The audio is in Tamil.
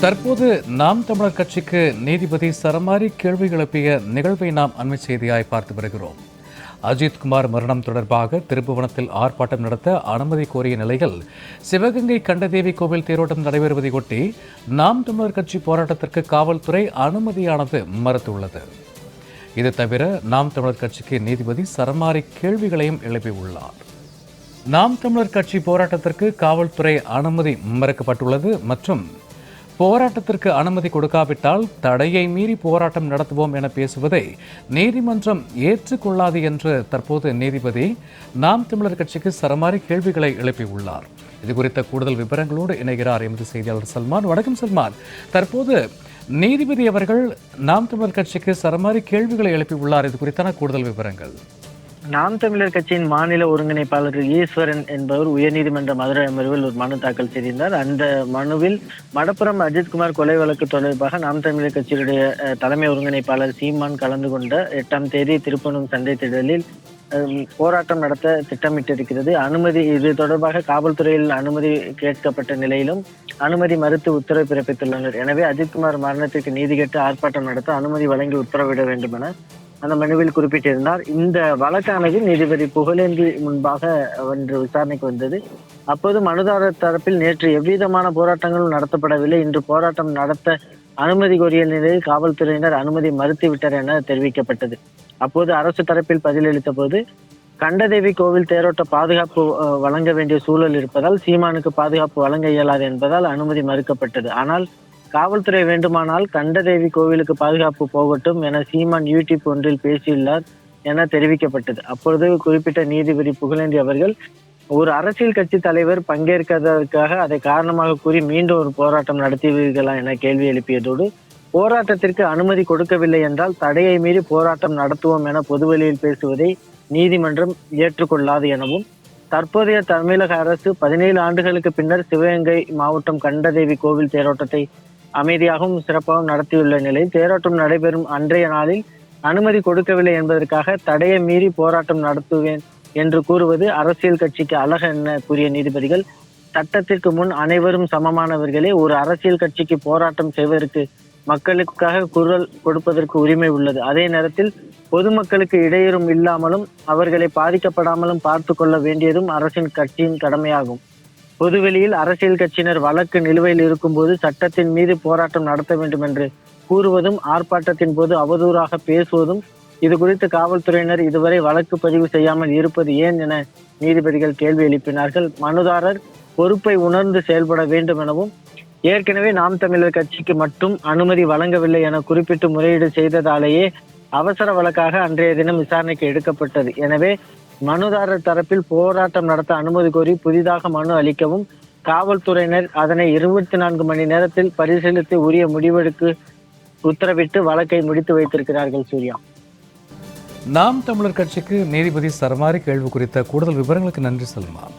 தற்போது நாம் தமிழர் கட்சிக்கு நீதிபதி சரமாரி கேள்வி எழுப்பிய நிகழ்வை நாம் அண்மை செய்தியாய் பார்த்து வருகிறோம். அஜித்குமார் மரணம் தொடர்பாக திருப்புவனத்தில் ஆர்ப்பாட்டம் நடத்த அனுமதி கோரிய நிலையில் சிவகங்கை கண்டதேவி கோவில் தேரோட்டம் நடைபெறுவதையொட்டி நாம் தமிழர் கட்சி போராட்டத்திற்கு காவல்துறை அனுமதியானது மறுத்துள்ளது. இது தவிர நாம் தமிழர் கட்சிக்கு நீதிபதி சரமாரி கேள்விகளையும் எழுப்பியுள்ளார். நாம் தமிழர் கட்சி போராட்டத்திற்கு காவல்துறை அனுமதி மறுக்கப்பட்டுள்ளது மற்றும் போராட்டத்திற்கு அனுமதி கொடுக்காவிட்டால் தடையை மீறி போராட்டம் நடத்துவோம் என பேசுவதை நீதிமன்றம் ஏற்றுக்கொள்ளாது என்று தற்போது நீதிபதி நாம் தமிழர் கட்சிக்கு சரமாரி கேள்விகளை எழுப்பியுள்ளார். இது குறித்த கூடுதல் விவரங்களோடு இணைகிறார் எமது செய்தியாளர் சல்மான். வணக்கம் சல்மான். தற்போது நீதிபதி அவர்கள் நாம் தமிழர் கட்சிக்கு சரமாரி கேள்விகளை எழுப்பியுள்ளார். இது குறித்தான கூடுதல் விவரங்கள். நாம் தமிழர் கட்சியின் மாநில ஒருங்கிணைப்பாளர் ஈஸ்வரன் என்பவர் உயர்நீதிமன்ற மதுரை அமர்வில் ஒரு மனு தாக்கல் செய்திருந்தார். அந்த மனுவில் மடப்புறம் அஜித்குமார் கொலை வழக்கு தொடர்பாக நாம் தமிழர் கட்சியுடைய தலைமை ஒருங்கிணைப்பாளர் சீமான் கலந்து கொண்ட எட்டாம் தேதி திருப்பணம் சந்தை திடலில் போராட்டம் நடத்த திட்டமிட்டிருக்கிறது. அனுமதி இது தொடர்பாக காவல்துறையில் அனுமதி கேட்கப்பட்ட நிலையிலும் அனுமதி மறுத்து உத்தரவு பிறப்பித்துள்ளனர். எனவே அஜித்குமார் மரணத்திற்கு நீதி கேட்டு ஆர்ப்பாட்டம் நடத்த அனுமதி வழங்கி உத்தரவிட வேண்டும் என அந்த மனுவில் குறிப்பிட்டிருந்தார். இந்த வழக்கானது நீதிபதி புகழேந்தி முன்பாக ஒன்று விசாரணைக்கு வந்தது. அப்போது மனுதாரர் தரப்பில் நேற்று எவ்விதமான போராட்டங்களும் நடத்தப்படவில்லை. இன்று போராட்டம் நடத்த அனுமதி கோரிய நிலையில் காவல்துறையினர் அனுமதி மறுத்துவிட்டனர் என தெரிவிக்கப்பட்டது. அப்போது அரசு தரப்பில் பதிலளித்த போது கண்டதேவி கோவில் தேரோட்ட பாதுகாப்பு அஹ், வழங்க வேண்டிய சூழல் இருப்பதால் சீமானுக்கு பாதுகாப்பு வழங்க இயலாது என்பதால் அனுமதி மறுக்கப்பட்டது. ஆனால் காவல்துறை வேண்டுமானால் கண்டதேவி கோவிலுக்கு பாதுகாப்பு போகட்டும் என சீமான் யூடியூப் ஒன்றில் பேசியுள்ளார் என தெரிவிக்கப்பட்டது. அப்பொழுது குறிப்பிட்ட நீதிபதி புகழேந்தி அவர்கள் ஒரு அரசியல் கட்சி தலைவர் பங்கேற்காததற்காக அதை காரணமாக கூறி மீண்டும் ஒரு போராட்டம் நடத்துவீர்களா? என கேள்வி எழுப்பியதோடு போராட்டத்திற்கு அனுமதி கொடுக்கவில்லை என்றால் தடையை மீறி போராட்டம் நடத்துவோம் என பொதுவெளியில் பேசுவதை நீதிமன்றம் ஏற்றுக்கொள்ளாது எனவும் தற்போதைய தமிழக அரசு பதினேழு ஆண்டுகளுக்கு பின்னர் சிவகங்கை மாவட்டம் கண்டதேவி கோவில் தேரோட்டத்தை அமைதியாகவும் சிறப்பாகவும் நடத்தியுள்ள நிலையில் தேரோட்டம் நடைபெறும் அன்றைய நாளில் அனுமதி கொடுக்கவில்லை என்பதற்காக தடையை மீறி போராட்டம் நடத்துவேன் என்று கூறுவது அரசியல் கட்சிக்கு அழக என கூறிய நீதிபதிகள் சட்டத்திற்கு முன் அனைவரும் சமமானவர்களே ஒரு அரசியல் கட்சிக்கு போராட்டம் செய்வதற்கு மக்களுக்காக குரல் கொடுப்பதற்கு உரிமை உள்ளது. அதே நேரத்தில் பொதுமக்களுக்கு இடையூறும் இல்லாமலும் அவர்களை பாதிக்கப்படாமலும் பார்த்து கொள்ள வேண்டியதும் அரசின் கட்சியின் கடமையாகும். பொதுவெளியில் அரசியல் கட்சியினர் வழக்கு நிலுவையில் இருக்கும்போது சட்டத்தின் மீது போராட்டம் நடத்த வேண்டும் என்று கூறுவதும் ஆர்ப்பாட்டத்தின் போது அவதூறாக பேசுவதும் இது குறித்து காவல்துறையினர் இதுவரை வழக்கு பதிவு செய்யாமல் இருப்பது ஏன் என நீதிபதிகள் கேள்வி எழுப்பினார்கள். மனுதாரர் பொறுப்பை உணர்ந்து செயல்பட வேண்டும் எனவும் ஏற்கனவே நாம் தமிழர் கட்சிக்கு மட்டும் அனுமதி வழங்கவில்லை என குறிப்பிட்டு முறையீடு செய்ததாலேயே அவசர வழக்காக அன்றைய தினம் விசாரணைக்கு எடுக்கப்பட்டது. எனவே மனுதாரர் தரப்பில் போராட்டம் நடத்த அனுமதி கோரி புதிதாக மனு அளிக்கவும் காவல்துறையினர் அதனை இருபத்தி நான்கு மணி நேரத்தில் பரிசீலித்து உரிய முடிவெடுக்கு உத்தரவிட்டு வழக்கை முடித்து வைத்திருக்கிறார்கள் சூர்யா. நாம் தமிழர் கட்சிக்கு நீதிபதி சரமாரி கேள்வி குறித்த கூடுதல் விவரங்களுக்கு நன்றி சல்மான்